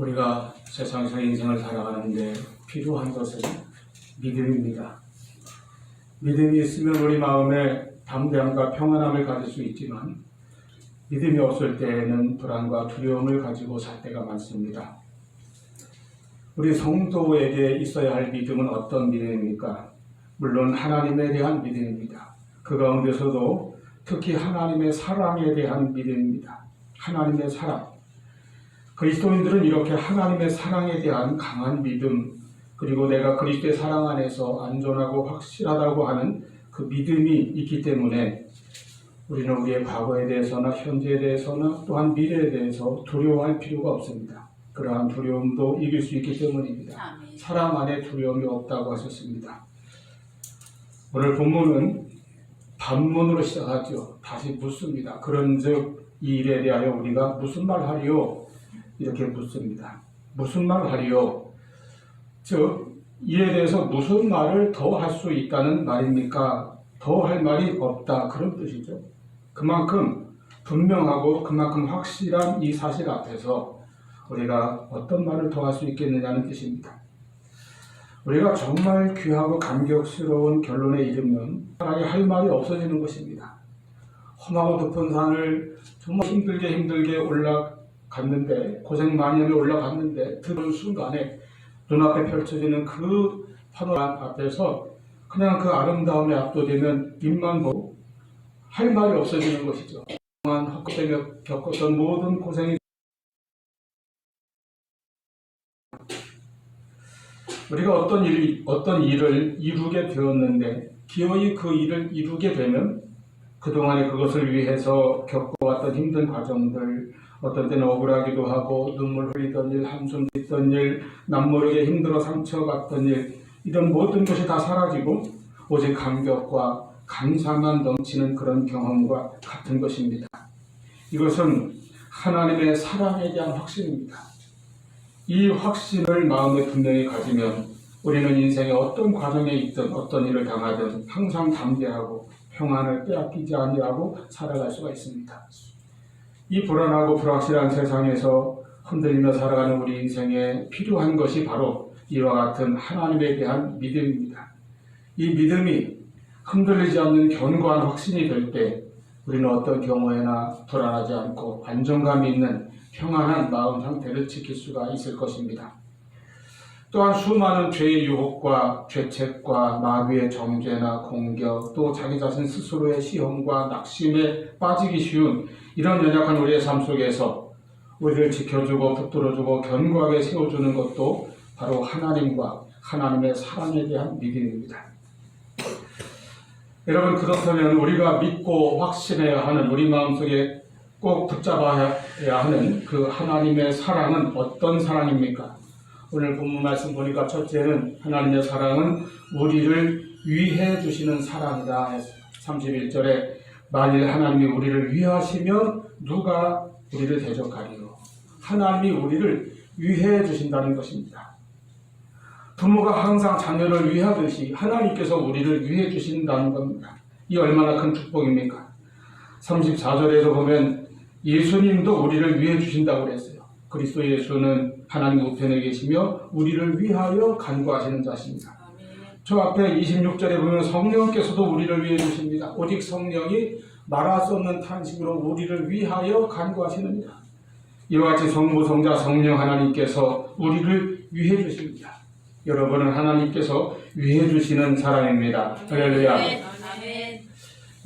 우리가 세상에서 인생을 살아가는데 필요한 것은 믿음입니다. 믿음이 있으면 우리 마음에 담대함과 평안함을 가질 수 있지만 믿음이 없을 때에는 불안과 두려움을 가지고 살 때가 많습니다. 우리 성도에게 있어야 할 믿음은 어떤 믿음입니까? 물론 하나님에 대한 믿음입니다. 그 가운데서도 특히 하나님의 사랑에 대한 믿음입니다. 하나님의 사랑. 그리스도인들은 이렇게 하나님의 사랑에 대한 강한 믿음, 그리고 내가 그리스도의 사랑 안에서 안전하고 확실하다고 하는 그 믿음이 있기 때문에 우리는 우리의 과거에 대해서나 현재에 대해서나 또한 미래에 대해서 두려워할 필요가 없습니다. 그러한 두려움도 이길 수 있기 때문입니다. 사랑 안에 두려움이 없다고 하셨습니다. 오늘 본문은 반문으로 시작하죠. 다시 묻습니다. 그런즉 이 일에 대하여 우리가 무슨 말 하리요? 이렇게 묻습니다. 무슨 말 하리요? 즉 이에 대해서 무슨 말을 더 할 수 있다는 말입니까? 더 할 말이 없다 그런 뜻이죠. 그만큼 분명하고 그만큼 확실한 이 사실 앞에서 우리가 어떤 말을 더 할 수 있겠느냐는 뜻입니다. 우리가 정말 귀하고 감격스러운 결론에 이르면 차라리 할 말이 없어지는 것입니다. 험하고 높은 산을 정말 힘들게 힘들게 올라 갔는데 고생 많이 하며 올라갔는데 들은 순간에 눈앞에 펼쳐지는 그 파노라 앞에서 그냥 그 아름다움에 압도되면 입만 보고 할 말이 없어지는 것이죠. 그동안 헛되며 겪었던 모든 고생이 우리가 어떤 일, 어떤 일을 이루게 되었는데 기어이 그 일을 이루게 되면 그동안에 그것을 위해서 겪어왔던 힘든 과정들 어떤 때는 억울하기도 하고 눈물 흘리던 일, 한숨 짓던 일, 남모르게 힘들어 상처받던 일 이런 모든 것이 다 사라지고 오직 감격과 감사만 넘치는 그런 경험과 같은 것입니다. 이것은 하나님의 사랑에 대한 확신입니다. 이 확신을 마음에 분명히 가지면 우리는 인생의 어떤 과정에 있든 어떤 일을 당하든 항상 담대하고 평안을 빼앗기지 아니하고 살아갈 수가 있습니다. 이 불안하고 불확실한 세상에서 흔들리며 살아가는 우리 인생에 필요한 것이 바로 이와 같은 하나님에 대한 믿음입니다. 이 믿음이 흔들리지 않는 견고한 확신이 될 때 우리는 어떤 경우에나 불안하지 않고 안정감 있는 평안한 마음 상태를 지킬 수가 있을 것입니다. 또한 수많은 죄의 유혹과 죄책과 마귀의 정죄나 공격, 또 자기 자신 스스로의 시험과 낙심에 빠지기 쉬운 이런 연약한 우리의 삶 속에서 우리를 지켜주고 붙들어주고 견고하게 세워주는 것도 바로 하나님과 하나님의 사랑에 대한 믿음입니다. 여러분 그렇다면 우리가 믿고 확신해야 하는 우리 마음속에 꼭 붙잡아야 하는 그 하나님의 사랑은 어떤 사랑입니까? 오늘 본문 말씀 보니까 첫째는 하나님의 사랑은 우리를 위해 주시는 사랑이다. 31절에 만일 하나님이 우리를 위하시면 누가 우리를 대적하리요? 하나님이 우리를 위해 주신다는 것입니다. 부모가 항상 자녀를 위하듯이 하나님께서 우리를 위해 주신다는 겁니다. 이 얼마나 큰 축복입니까? 34절에도 보면 예수님도 우리를 위해 주신다고 그랬어요. 그리스도 예수는 하나님 우편에 계시며 우리를 위하여 간구하시는 자십니다. 저 앞에 26절에 보면 성령께서도 우리를 위해 주십니다. 오직 성령이 말할 수 없는 탄식으로 우리를 위하여 간구하시느니라. 이와 같이 성부, 성자, 성령 하나님께서 우리를 위해 주십니다. 여러분은 하나님께서 위해 주시는 사람입니다. 할렐루야.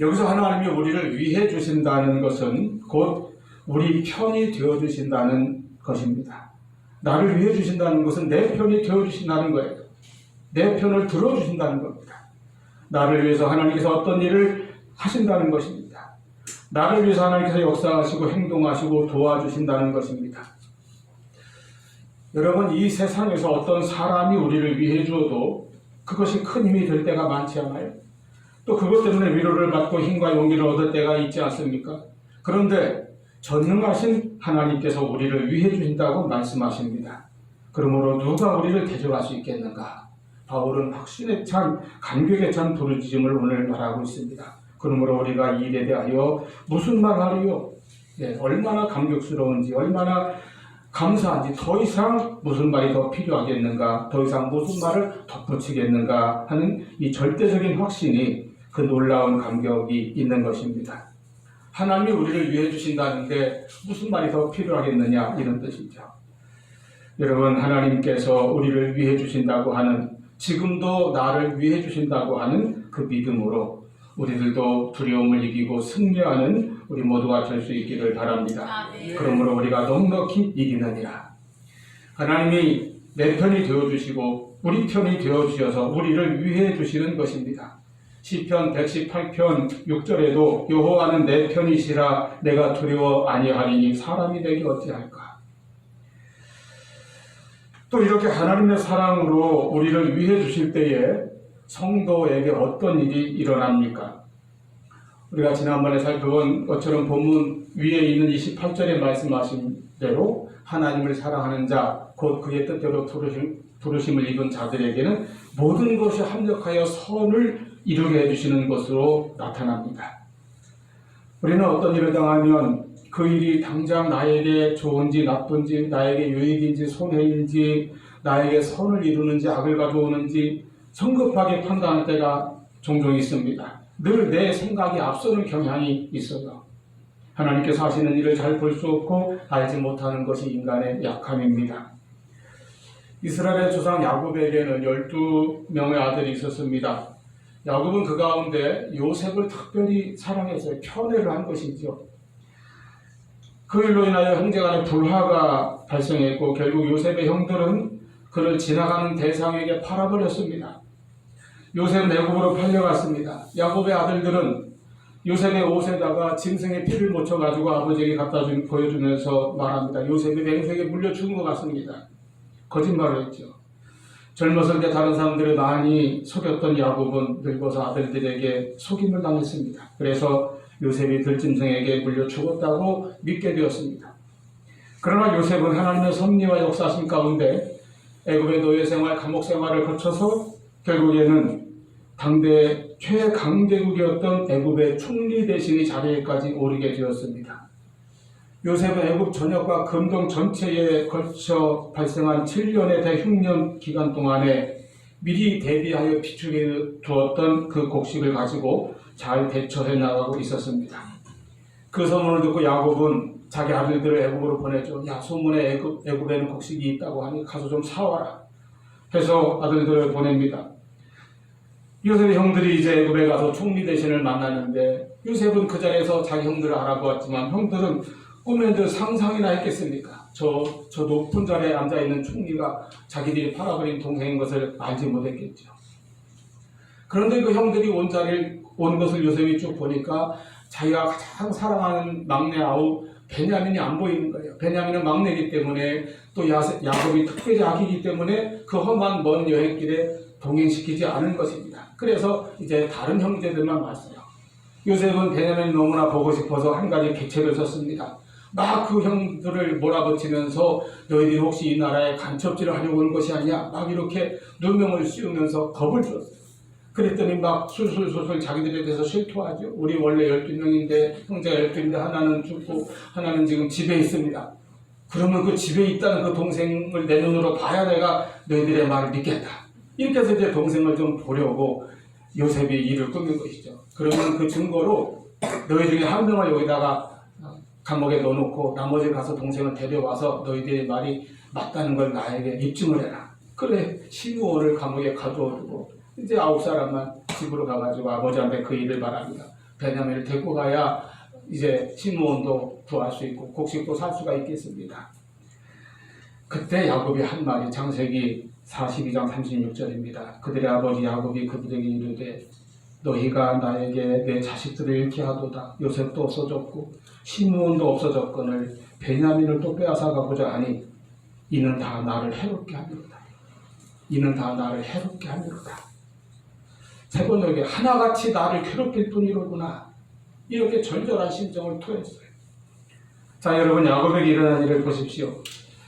여기서 하나님이 우리를 위해 주신다는 것은 곧 우리 편이 되어 주신다는 것입니다. 나를 위해 주신다는 것은 내 편이 되어 주신다는 거예요. 내 편을 들어 주신다는 겁니다. 나를 위해서 하나님께서 어떤 일을 하신다는 것입니다. 나를 위해서 하나님께서 역사하시고 행동하시고 도와주신다는 것입니다. 여러분 이 세상에서 어떤 사람이 우리를 위해 주어도 그것이 큰 힘이 될 때가 많지 않아요? 또 그것 때문에 위로를 받고 힘과 용기를 얻을 때가 있지 않습니까? 그런데 전능하신 하나님께서 우리를 위해 주신다고 말씀하십니다. 그러므로 누가 우리를 대적할 수 있겠는가? 바울은 확신에 찬 감격에 찬 부르짖음을 오늘 말하고 있습니다. 그러므로 우리가 이 일에 대하여 무슨 말 하리요? 예, 얼마나 감격스러운지 얼마나 감사한지 더 이상 무슨 말이 더 필요하겠는가, 더 이상 무슨 말을 덧붙이겠는가 하는 이 절대적인 확신이 그 놀라운 감격이 있는 것입니다. 하나님이 우리를 위해 주신다는데 무슨 말이 더 필요하겠느냐 이런 뜻이죠. 여러분 하나님께서 우리를 위해 주신다고 하는 지금도 나를 위해 주신다고 하는 그 믿음으로 우리들도 두려움을 이기고 승리하는 우리 모두가 될 수 있기를 바랍니다. 아멘. 그러므로 우리가 넉넉히 이기느니라. 하나님이 내 편이 되어 주시고 우리 편이 되어 주셔서 우리를 위해 주시는 것입니다. 시편 118편 6절에도 여호와는 내 편이시라 내가 두려워 아니하리니 사람이 되기 어찌할까. 또 이렇게 하나님의 사랑으로 우리를 위해 주실 때에 성도에게 어떤 일이 일어납니까? 우리가 지난번에 살펴본 것처럼 본문 위에 있는 28절에 말씀하신 대로 하나님을 사랑하는 자, 곧 그의 뜻대로 부르심, 부르심을 입은 자들에게는 모든 것이 합력하여 선을 이루게 해주시는 것으로 나타납니다. 우리는 어떤 일을 당하면 그 일이 당장 나에게 좋은지 나쁜지, 나에게 유익인지 손해인지, 나에게 선을 이루는지 악을 가져오는지 성급하게 판단할 때가 종종 있습니다. 늘 내 생각이 앞서는 경향이 있어요. 하나님께서 하시는 일을 잘 볼 수 없고 알지 못하는 것이 인간의 약함입니다. 이스라엘의 조상 야곱에게는 12명의 아들이 있었습니다. 야곱은 그 가운데 요셉을 특별히 사랑해서 편애를 한 것이죠. 그 일로 인하여 형제간의 불화가 발생했고 결국 요셉의 형들은 그를 지나가는 대상에게 팔아버렸습니다. 요셉은 애굽으로 팔려갔습니다. 야곱의 아들들은 요셉의 옷에다가 짐승의 피를 묻혀가지고 아버지에게 갖다 주, 보여주면서 말합니다. 요셉이 맹수에게 물려 죽은 것 같습니다. 거짓말을 했죠. 젊었을 때 다른 사람들을 많이 속였던 야곱은 늙어서 아들들에게 속임을 당했습니다. 그래서 요셉이 들짐승에게 물려 죽었다고 믿게 되었습니다. 그러나 요셉은 하나님의 섭리와 역사심 가운데 애굽의 노예 생활, 감옥 생활을 거쳐서 결국에는 당대 최강대국이었던 애굽의 총리 대신이 자리에까지 오르게 되었습니다. 요셉은 애굽 전역과 금동 전체에 걸쳐 발생한 7년의 대흉년 기간 동안에 미리 대비하여 비축해 두었던 그 곡식을 가지고 잘 대처해 나가고 있었습니다. 그 소문을 듣고 야곱은 자기 아들들을 애굽으로 보내죠. 야 소문에 애굽, 애굽에는 곡식이 있다고 하니 가서 좀 사와라. 해서 아들들을 보냅니다. 요셉의 형들이 이제 애굽에 가서 총리 대신을 만났는데 요셉은 그 자리에서 자기 형들을 알아보았지만 형들은 꿈에도 상상이나 했겠습니까? 저, 저 높은 자리에 앉아있는 총리가 자기들이 팔아버린 동생인 것을 알지 못했겠죠. 그런데 그 형들이 온 자리를, 온 것을 요셉이 쭉 보니까 자기가 가장 사랑하는 막내 아우 베냐민이 안 보이는 거예요. 베냐민은 막내이기 때문에 또 야곱이 특별히 아기이기 때문에 그 험한 먼 여행길에 동행시키지 않은 것입니다. 그래서 이제 다른 형제들만 왔어요. 요셉은 베냐민이 너무나 보고 싶어서 한 가지 개책을 썼습니다. 막 그 형들을 몰아붙이면서 너희들이 혹시 이 나라에 간첩질을 하려고 온 것이 아니야? 막 이렇게 누명을 씌우면서 겁을 줬어요. 그랬더니 막 술술술술 자기들에 대해서 실토하죠. 우리 원래 12명인데 형제가 12인데 하나는 죽고 하나는 지금 집에 있습니다. 그러면 그 집에 있다는 그 동생을 내 눈으로 봐야 내가 너희들의 말을 믿겠다. 이렇게 해서 이제 동생을 좀 보려고 요셉이 일을 꾸민 것이죠. 그러면 그 증거로 너희 중에 한 명을 여기다가 어, 감옥에 넣어놓고 나머지 가서 동생을 데려와서 너희들의 말이 맞다는 걸 나에게 입증을 해라. 그래 시므온을 감옥에 가두어두고 이제 아홉 사람만 집으로 가가지고 아버지한테 그 일을 말합니다. 베냐민을 데리고 가야 이제 시므온도 구할 수 있고 곡식도 살 수가 있겠습니다. 그때 야곱이 한 말이 창세기 42장 36절입니다. 그들의 아버지 야곱이 그들에게 이르되 너희가 나에게 내 자식들을 잃게 하도다. 요셉도 없어졌고 시므온도 없어졌거늘 베냐민을 또 빼앗아 가보자 하니 이는 다 나를 해롭게 하리로다. 이는 다 나를 해롭게 하리로다. 세 번역에 하나같이 나를 괴롭힐 뿐이로구나. 이렇게 절절한 심정을 토했어요. 자 여러분 야곱에게 일어난 일을 보십시오.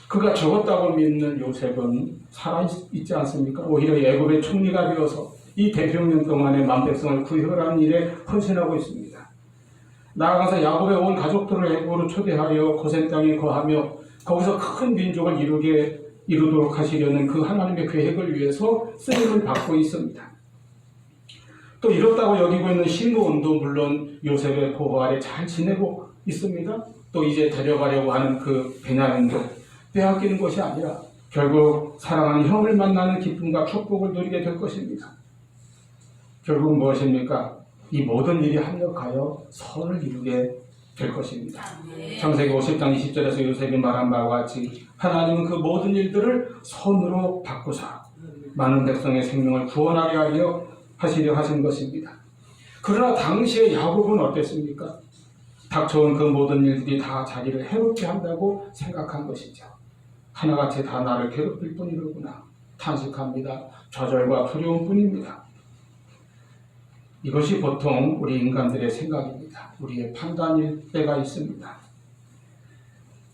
그가 죽었다고 믿는 요셉은 살아있지 않습니까? 오히려 애굽의 총리가 되어서 이 대평년 동안에 만 백성을 구혈하는 일에 헌신하고 있습니다. 나아가서 야곱의 온 가족들을 애굽으로 초대하여 고센 땅에 거하며 거기서 큰 민족을 이루게 이루도록 하시려는 그 하나님의 계획을 위해서 쓰임을 받고 있습니다. 또 이렇다고 여기고 있는 시므온도 물론 요셉의 보호 아래 잘 지내고 있습니다. 또 이제 데려가려고 하는 그 베냐민도 빼앗기는 것이 아니라 결국 사랑하는 형을 만나는 기쁨과 축복을 누리게 될 것입니다. 결국 무엇입니까? 이 모든 일이 합력하여 선을 이루게 될 것입니다. 창세기 50장 20절에서 요셉이 말한 바와 같이 하나님은 그 모든 일들을 선으로 바꾸사 많은 백성의 생명을 구원하게 하려 하시려 하신 것입니다. 그러나 당시에 야곱은 어땠습니까? 닥쳐온 그 모든 일들이 다 자기를 해롭게 한다고 생각한 것이죠. 하나같이 다 나를 괴롭힐 뿐이로구나. 탄식합니다. 좌절과 두려움 뿐입니다. 이것이 보통 우리 인간들의 생각입니다. 우리의 판단일 때가 있습니다.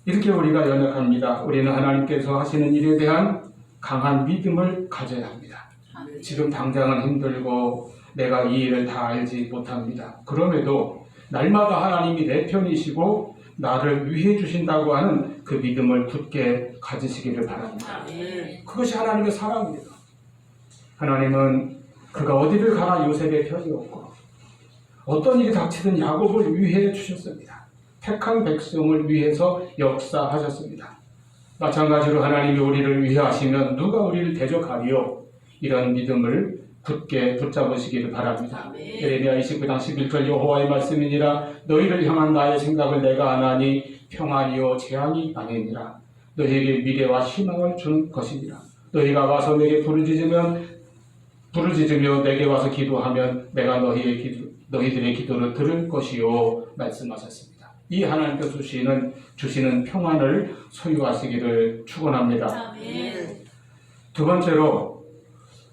이렇게 우리가 연약합니다. 우리는 하나님께서 하시는 일에 대한 강한 믿음을 가져야 합니다. 지금 당장은 힘들고 내가 이 일을 다 알지 못합니다. 그럼에도 날마다 하나님이 내 편이시고 나를 위해 주신다고 하는 그 믿음을 굳게 가지시기를 바랍니다. 그것이 하나님의 사랑입니다. 하나님은 그가 어디를 가나 요셉의 편이었고 어떤 일이 닥치든 야곱을 위해 주셨습니다. 택한 백성을 위해서 역사하셨습니다. 마찬가지로 하나님이 우리를 위하시면 누가 우리를 대적하리요? 이런 믿음을 굳게 붙잡으시기를 바랍니다. 예레미야 29장 11절 여호와의 말씀이니라 너희를 향한 나의 생각을 내가 아나니 평안이요 재앙이 아니니라 너희에게 미래와 희망을 준 것이니라 너희가 와서 내게 부르짖으면 부르짖으며 내게 와서 기도하면 내가 너희의 기도, 너희들의 기도를 들을 것이요 말씀하셨습니다. 이 하나님께서 주시는 주시는 평안을 소유하시기를 축원합니다. 두 번째로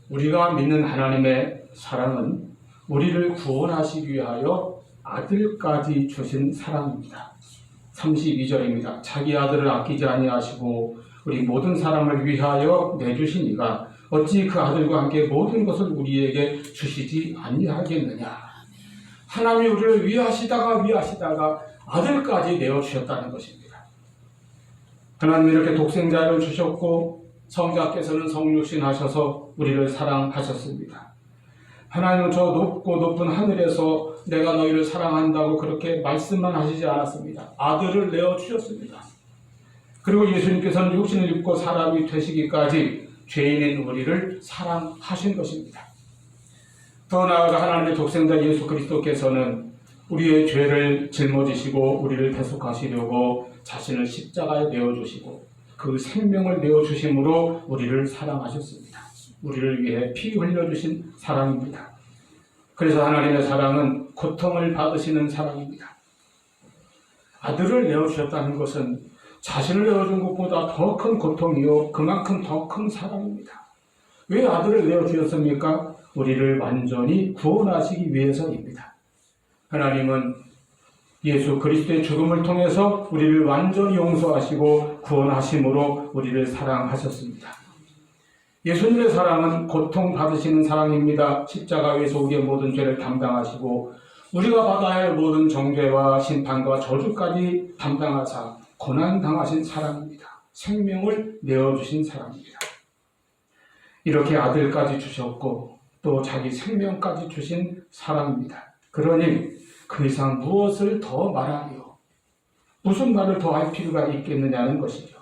우리가 믿는 하나님의 사랑은 우리를 구원하시기 위하여 아들까지 주신 사랑입니다. 32절입니다. 자기 아들을 아끼지 아니하시고 우리 모든 사람을 위하여 내주신 이가 어찌 그 아들과 함께 모든 것을 우리에게 주시지 아니하겠느냐. 하나님이 우리를 위하시다가 위하시다가 아들까지 내어주셨다는 것입니다. 하나님이 이렇게 독생자를 주셨고 성자께서는 성육신 하셔서 우리를 사랑하셨습니다. 하나님은 저 높고 높은 하늘에서 내가 너희를 사랑한다고 그렇게 말씀만 하시지 않았습니다. 아들을 내어 주셨습니다. 그리고 예수님께서는 육신을 입고 사람이 되시기까지 죄인인 우리를 사랑하신 것입니다. 더 나아가 하나님의 독생자 예수 그리스도께서는 우리의 죄를 짊어지시고 우리를 대속하시려고 자신을 십자가에 내어 주시고 그 생명을 내어 주심으로 우리를 사랑하셨습니다. 우리를 위해 피 흘려주신 사랑입니다. 그래서 하나님의 사랑은 고통을 받으시는 사랑입니다. 아들을 내어주셨다는 것은 자신을 내어준 것보다 더 큰 고통이요. 그만큼 더 큰 사랑입니다. 왜 아들을 내어주셨습니까? 우리를 완전히 구원하시기 위해서입니다. 하나님은 예수 그리스도의 죽음을 통해서 우리를 완전히 용서하시고 구원하심으로 우리를 사랑하셨습니다. 예수님의 사랑은 고통 받으시는 사랑입니다. 십자가에서 우리의 모든 죄를 담당하시고 우리가 받아야 할 모든 정죄와 심판과 저주까지 담당하사 고난 당하신 사랑입니다. 생명을 내어 주신 사랑입니다. 이렇게 아들까지 주셨고 또 자기 생명까지 주신 사랑입니다. 그러니 그 이상 무엇을 더 말하리요? 무슨 말을 더 할 필요가 있겠느냐는 것이죠.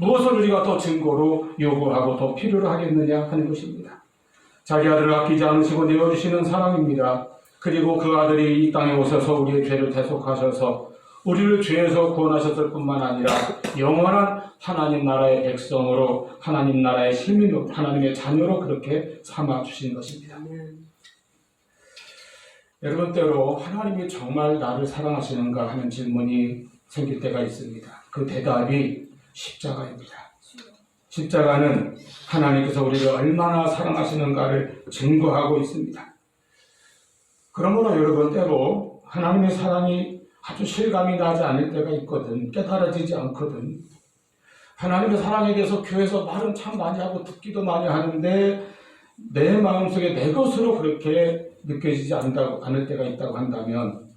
무엇을 우리가 더 증거로 요구하고 더 필요로 하겠느냐 하는 것입니다. 자기 아들을 아끼지 않으시고 내어주시는 사랑입니다. 그리고 그 아들이 이 땅에 오셔서 우리의 죄를 대속하셔서 우리를 죄에서 구원하셨을 뿐만 아니라 영원한 하나님 나라의 백성으로 하나님 나라의 시민으로 하나님의 자녀로 그렇게 삼아 주신 것입니다. 여러분 때로 하나님이 정말 나를 사랑하시는가 하는 질문이 생길 때가 있습니다. 그 대답이 십자가입니다. 십자가는 하나님께서 우리를 얼마나 사랑하시는가를 증거하고 있습니다. 그러므로 여러분 때로 하나님의 사랑이 아주 실감이 나지 않을 때가 있거든. 깨달아지지 않거든. 하나님의 사랑에 대해서 교회에서 말은 참 많이 하고 듣기도 많이 하는데 내 마음속에 내 것으로 그렇게 느껴지지 않을 때가 있다고 한다면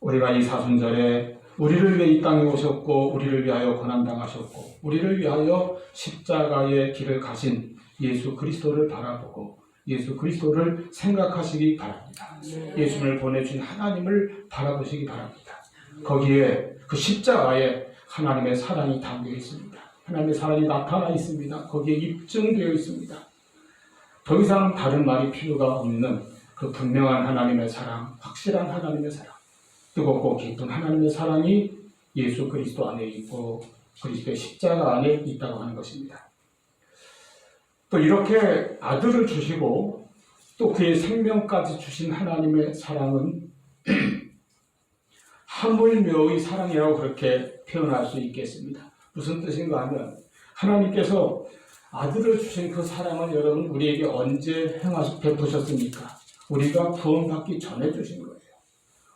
우리가 이 사순절에 우리를 위해 이 땅에 오셨고 우리를 위하여 고난당하셨고 우리를 위하여 십자가의 길을 가신 예수 그리스도를 바라보고 예수 그리스도를 생각하시기 바랍니다. 예수를 보내준 하나님을 바라보시기 바랍니다. 거기에 그 십자가에 하나님의 사랑이 담겨 있습니다. 하나님의 사랑이 나타나 있습니다. 거기에 입증되어 있습니다. 더 이상 다른 말이 필요가 없는 그 분명한 하나님의 사랑, 확실한 하나님의 사랑, 뜨겁고 깊은 하나님의 사랑이 예수 그리스도 안에 있고 그리스도의 십자가 안에 있다고 하는 것입니다. 또 이렇게 아들을 주시고 또 그의 생명까지 주신 하나님의 사랑은 하물며의 사랑이라고 그렇게 표현할 수 있겠습니다. 무슨 뜻인가 하면 하나님께서 아들을 주신 그 사랑을 여러분 우리에게 언제 행하시 베푸셨습니까? 우리가 구원받기 전에 주신.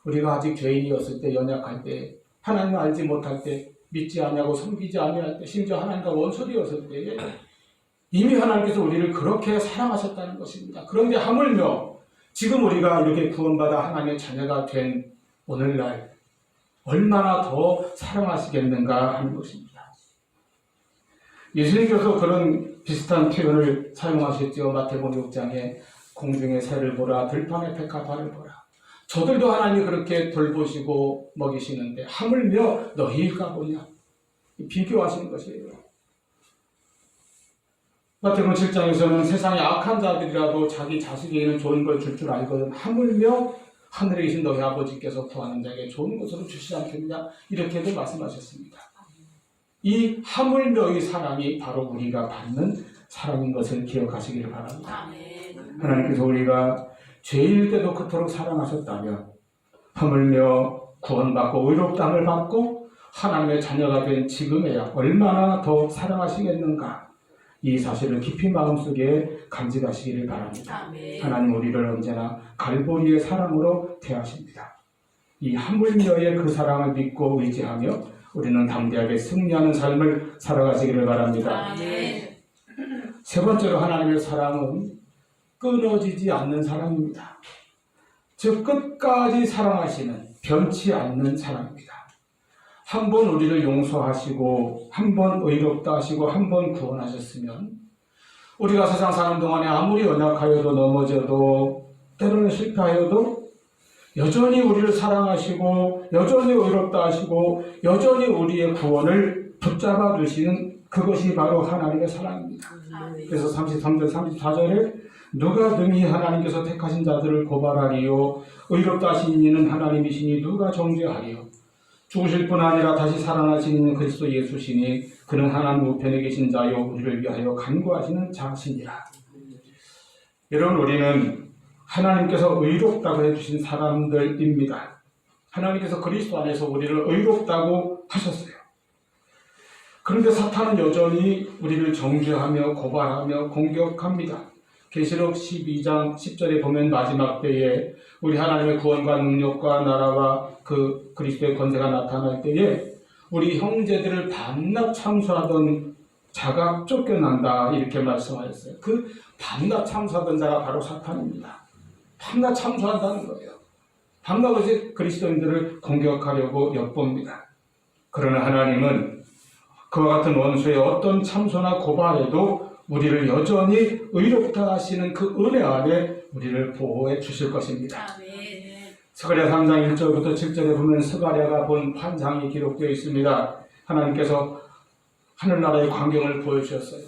우리가 아직 죄인이었을 때 연약할 때 하나님을 알지 못할 때 믿지 않냐고 섬기지 아니할 때 심지어 하나님과 원수되었을 때에 이미 하나님께서 우리를 그렇게 사랑하셨다는 것입니다. 그런데 하물며 지금 우리가 이렇게 구원받아 하나님의 자녀가 된 오늘날 얼마나 더 사랑하시겠는가 하는 것입니다. 예수님께서 그런 비슷한 표현을 사용하셨죠. 마태복음 6장에 공중의 새를 보라, 들판의 백합화를 보라. 저들도 하나님이 그렇게 돌보시고 먹이시는데 하물며 너희가 보냐? 비교하시는 것이에요. 마태복음 7장에서는 세상의 악한 자들이라도 자기 자식에게는 좋은 걸줄줄 알거든 하물며 하늘에 계신 너희 아버지께서 구하는 자에게 좋은 것으로 주시지 않겠느냐 이렇게도 말씀하셨습니다. 이 하물며 의 사랑이 바로 우리가 받는 사랑인 것을 기억하시기를 바랍니다. 하나님께서 우리가 죄일 때도 그토록 사랑하셨다면 하물며 구원받고 의롭다함을 받고 하나님의 자녀가 된 지금에야 얼마나 더 사랑하시겠는가 이 사실을 깊이 마음속에 간직하시기를 바랍니다. 아멘. 하나님 우리를 언제나 갈보리의 사랑으로 대하십니다. 이 하물며의 그 사랑을 믿고 의지하며 우리는 담대하게 승리하는 삶을 살아가시기를 바랍니다. 아멘. 세 번째로 하나님의 사랑은 끊어지지 않는 사랑입니다. 즉 끝까지 사랑하시는 변치 않는 사랑입니다. 한 번 우리를 용서하시고 한 번 의롭다 하시고 한 번 구원하셨으면 우리가 세상 사는 동안에 아무리 연약하여도 넘어져도 때로는 실패하여도 여전히 우리를 사랑하시고 여전히 의롭다 하시고 여전히 우리의 구원을 붙잡아 주시는 그것이 바로 하나님의 사랑입니다. 아멘. 그래서 33절, 34절에 누가 능히 하나님께서 택하신 자들을 고발하리요? 의롭다 하신 이는 하나님이시니 누가 정죄하리요? 죽으실 뿐 아니라 다시 살아나신 이는 그리스도 예수시니 그는 하나님 우편에 계신 자요 우리를 위하여 간구하시는 자시니라. 여러분 우리는 하나님께서 의롭다고 해주신 사람들입니다. 하나님께서 그리스도 안에서 우리를 의롭다고 하셨어요. 그런데 사탄은 여전히 우리를 정죄하며 고발하며 공격합니다. 계시록 12장 10절에 보면 마지막 때에 우리 하나님의 구원과 능력과 나라와 그 그리스도의 권세가 나타날 때에 우리 형제들을 반납 참수하던 자가 쫓겨난다 이렇게 말씀하셨어요. 그 반납 참수하던 자가 바로 사탄입니다. 반납 참수한다는 거예요. 반납을 그리스도인들을 공격하려고 엿봅니다. 그러나 하나님은 그와 같은 원수의 어떤 참소나 고발에도 우리를 여전히 의롭다 하시는 그 은혜 안에 우리를 보호해 주실 것입니다. 아멘. 스가랴 3장 1절부터 7절에 보면 스가랴가 본 환상이 기록되어 있습니다. 하나님께서 하늘나라의 광경을 보여주셨어요.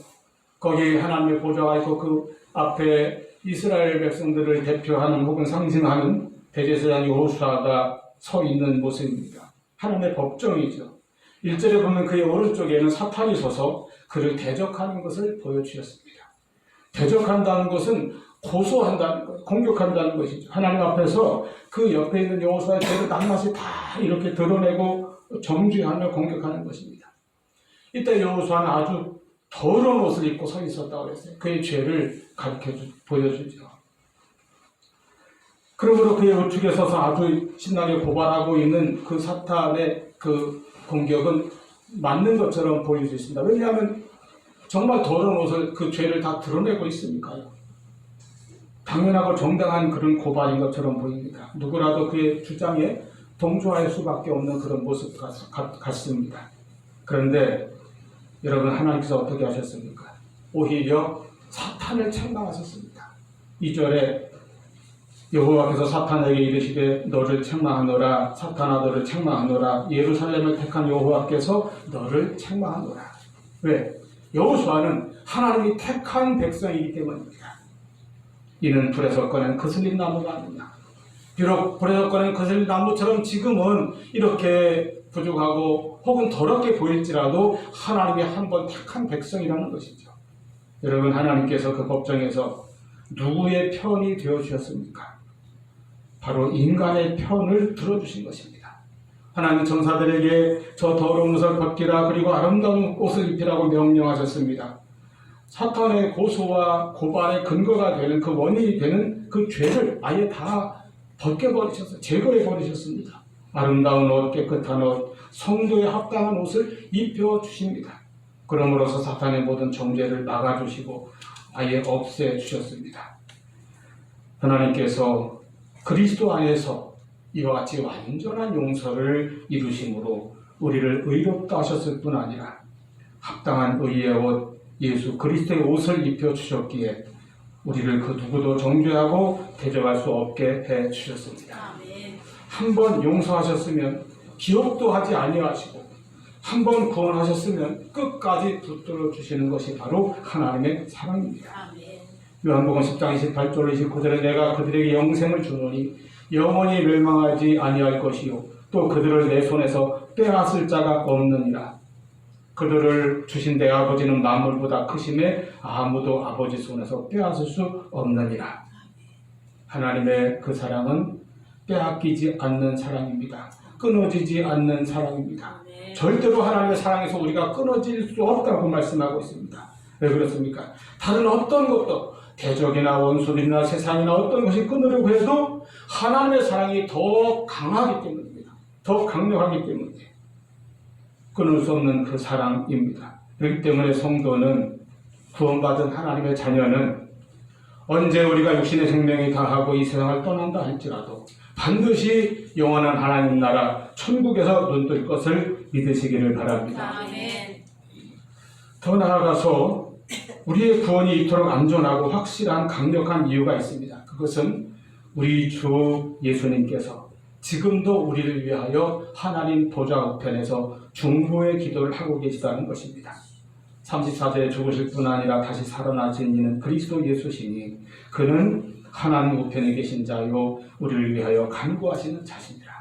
거기 하나님의 보좌가 있고 그 앞에 이스라엘 백성들을 대표하는 혹은 상징하는 대제사장 여호수아가 서 있는 모습입니다. 하나님의 법정이죠. 1절에 보면 그의 오른쪽에는 사탄이 서서 그를 대적하는 것을 보여주셨습니다. 대적한다는 것은 고소한다는 것, 공격한다는 것이죠. 하나님 앞에서 그 옆에 있는 여호수아의 죄를 낱낱이 다 이렇게 드러내고 정죄하며 공격하는 것입니다. 이때 여호수아는 아주 더러운 옷을 입고 서 있었다고 했어요. 그의 죄를 가르쳐 주, 보여주죠. 그러므로 그의 우측에 서서 아주 신나게 고발하고 있는 그 사탄의 그 공격은 맞는 것처럼 보일 수 있습니다. 왜냐하면 정말 더러운 옷을 그 죄를 다 드러내고 있으니까요. 당연하고 정당한 그런 고발인 것처럼 보입니다. 누구라도 그의 주장에 동조할 수밖에 없는 그런 모습 같습니다. 그런데 여러분 하나님께서 어떻게 하셨습니까? 오히려 사탄을 책망하셨습니다. 2절에 여호와께서 사탄에게 이르시되 너를 책망하노라 사탄아 너를 책망하노라 예루살렘을 택한 여호와께서 너를 책망하노라 왜? 여호수아는 하나님이 택한 백성이기 때문입니다. 이는 불에서 꺼낸 거슬린 나무가 아니냐. 비록 불에서 꺼낸 거슬린 나무처럼 지금은 이렇게 부족하고 혹은 더럽게 보일지라도 하나님이 한 번 택한 백성이라는 것이죠. 여러분 하나님께서 그 법정에서 누구의 편이 되어 주셨습니까? 바로 인간의 편을 들어주신 것입니다. 하나님 천사들에게 저 더러운 옷을 벗기라 그리고 아름다운 옷을 입히라고 명령하셨습니다. 사탄의 고소와 고발의 근거가 되는 그 원인이 되는 그 죄를 아예 다 벗겨버리셔서 제거해 버리셨습니다. 아름다운 옷, 깨끗한 옷, 성도에 합당한 옷을 입혀 주십니다. 그러므로서 사탄의 모든 정죄를 막아주시고 아예 없애 주셨습니다. 하나님께서 그리스도 안에서 이와 같이 완전한 용서를 이루심으로 우리를 의롭다 하셨을 뿐 아니라 합당한 의의 옷 예수 그리스도의 옷을 입혀 주셨기에 우리를 그 누구도 정죄하고 대적할 수 없게 해 주셨습니다. 한 번 용서하셨으면 기억도 하지 아니하시고 한 번 구원하셨으면 끝까지 붙들어 주시는 것이 바로 하나님의 사랑입니다. 요한복음 10장 28절 29절에 내가 그들에게 영생을 주노니 영원히 멸망하지 아니할 것이요 또 그들을 내 손에서 빼앗을 자가 없느니라 그들을 주신 내 아버지는 만물보다 크심에 아무도 아버지 손에서 빼앗을 수 없느니라 하나님의 그 사랑은 빼앗기지 않는 사랑입니다 끊어지지 않는 사랑입니다. 절대로 하나님의 사랑에서 우리가 끊어질 수 없다고 말씀하고 있습니다. 왜 그렇습니까? 다른 어떤 것도 대적이나 원수들이나 세상이나 어떤 것이 끊으려고 해도 하나님의 사랑이 더 강하기 때문입니다. 더 강력하기 때문에 끊을 수 없는 그 사랑입니다. 그렇기 때문에 성도는 구원받은 하나님의 자녀는 언제 우리가 육신의 생명이 다하고 이 세상을 떠난다 할지라도 반드시 영원한 하나님 나라 천국에서 눈뜰 것을 믿으시기를 바랍니다. 아멘. 더 나아가서 우리의 구원이 이토록 안전하고 확실한 강력한 이유가 있습니다. 그것은 우리 주 예수님께서 지금도 우리를 위하여 하나님 보좌 우편에서 중보의 기도를 하고 계시다는 것입니다. 34절에 죽으실 뿐 아니라 다시 살아나신 이는 그리스도 예수시니 그는 하나님 우편에 계신 자요 우리를 위하여 간구하시는 자시니라.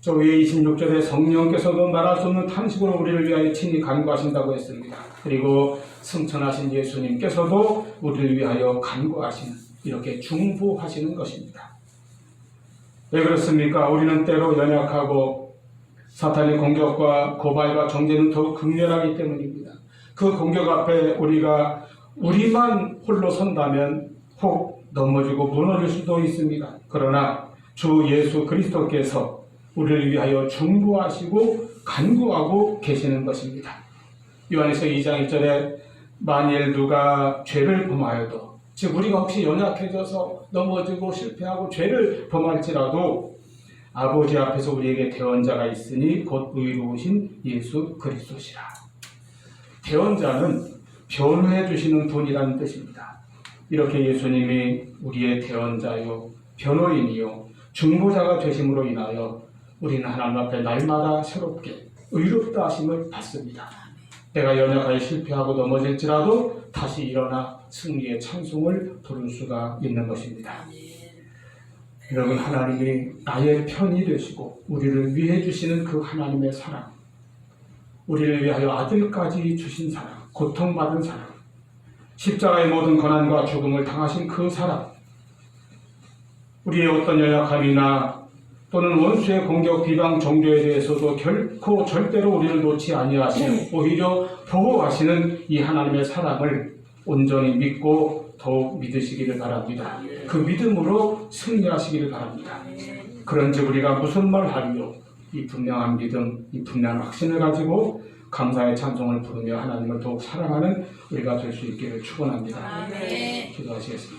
저 위에 26절에 성령께서도 말할 수 없는 탄식으로 우리를 위하여 친히 간구하신다고 했습니다. 그리고 승천하신 예수님께서도 우리를 위하여 간구하시는 이렇게 중보하시는 것입니다. 왜 그렇습니까? 우리는 때로 연약하고 사탄의 공격과 고발과 정죄는 더욱 극렬하기 때문입니다. 그 공격 앞에 우리가 우리만 홀로 선다면 혹 넘어지고 무너질 수도 있습니다. 그러나 주 예수 그리스도께서 우리를 위하여 중보하시고 간구하고 계시는 것입니다. 요한에서 2장 1절에 만일 누가 죄를 범하여도 즉 우리가 혹시 연약해져서 넘어지고 실패하고 죄를 범할지라도 아버지 앞에서 우리에게 대원자가 있으니 곧 의로우신 예수 그리스도시라. 대원자는 변호해 주시는 분이라는 뜻입니다. 이렇게 예수님이 우리의 대원자요 변호인이요 중보자가 되심으로 인하여 우리는 하나님 앞에 날마다 새롭게 의롭다 하심을 받습니다. 내가 연약하게 실패하고 넘어질지라도 다시 일어나 승리의 찬송을 부를 수가 있는 것입니다. 여러분 하나님이 나의 편이 되시고 우리를 위해 주시는 그 하나님의 사랑 우리를 위하여 아들까지 주신 사랑 고통받은 사랑 십자가의 모든 고난과 죽음을 당하신 그 사랑 우리의 어떤 연약함이나 또는 원수의 공격 비방 정죄에 대해서도 결코 절대로 우리를 놓지 아니하시고 오히려 보호하시는 이 하나님의 사랑을 온전히 믿고 더욱 믿으시기를 바랍니다. 그 믿음으로 승리하시기를 바랍니다. 그런즉 우리가 무슨 말 하리요? 이 분명한 믿음, 이 분명한 확신을 가지고 감사의 찬송을 부르며 하나님을 더욱 사랑하는 우리가 될 수 있기를 축원합니다. 아멘. 기도하시겠습니다.